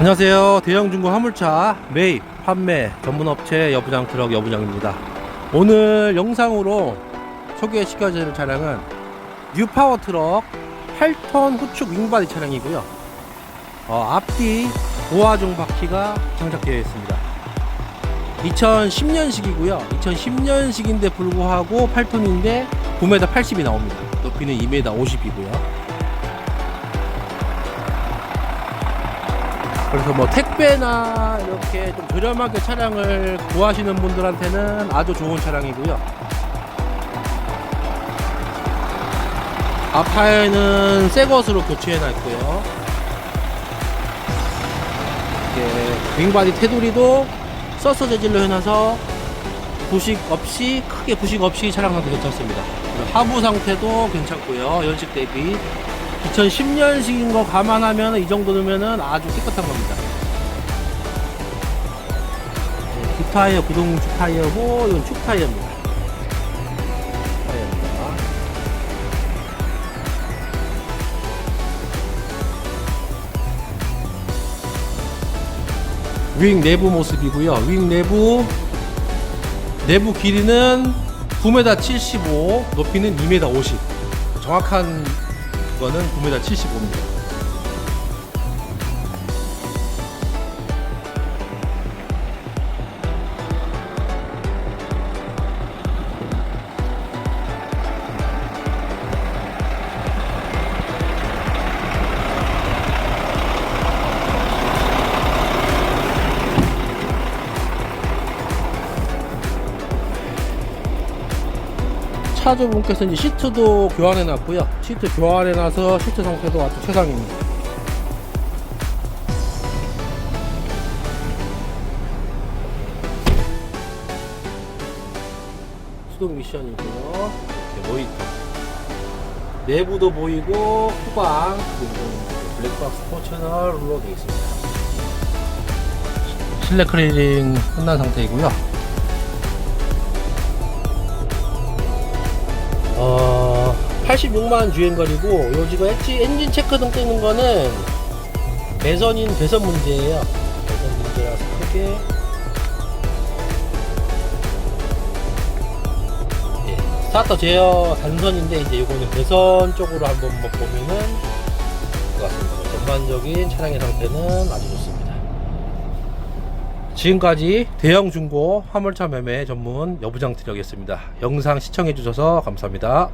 안녕하세요. 대형 중고 화물차 매입, 판매 전문 업체 여부장 트럭 여부장입니다. 오늘 영상으로 소개시켜드릴 차량은 뉴파워 트럭 8톤 후축 윙바디 차량이고요. 어, 앞뒤 보아종 바퀴가 장착되어 있습니다. 2010년식이고요. 2010년식인데 불구하고 8톤인데 9m 80이 나옵니다. 높이는 2m 50이고요. 그래서 뭐 택배나 이렇게 좀 저렴하게 차량을 구하시는 분들한테는 아주 좋은 차량이고요. 앞타이어는 새 것으로 교체해 놨고요. 이렇게 윙바디 테두리도 서서 재질로 해놔서 부식 없이 크게 부식 없이 차량 상태 괜찮습니다. 하부 상태도 괜찮고요. 연식 대비 2010년식인 거 감안하면 이 정도 넣으면 아주 깨끗한 겁니다. 네, 뒷타이어 구동축 타이어고 이건 축 타이어입니다. 타이어입니다. 윙 내부 모습이고요. 윙 내부 내부 길이는 9m 75, 높이는 2m 50. 정확한 거는 9m 75입니다. 차주분께서 이제 시트도 교환해 놨고요. 시트 교환해 놔서 시트 상태도 아주 최상입니다. 수동 미션이고요. 이렇게 모니터. 내부도 보이고 후방 그리고 블랙박스 포채널로 되어 있습니다. 실내 클리닝 끝난 상태이고요. 어, 86만 주행거리고 요 지금 엣지 엔진 체크등 뜨는 거는 배선인 배선 문제예요. 배선 문제라서 크게 예, 스타터 제어 단선인데 이제 이거는 배선 쪽으로 한번 뭐 보면은 것 같습니다. 전반적인 차량의 상태는 아주 좋습니다. 지금까지 대형 중고 화물차 매매 전문 여부장 드렸겠습니다. 영상 시청해 주셔서 감사합니다.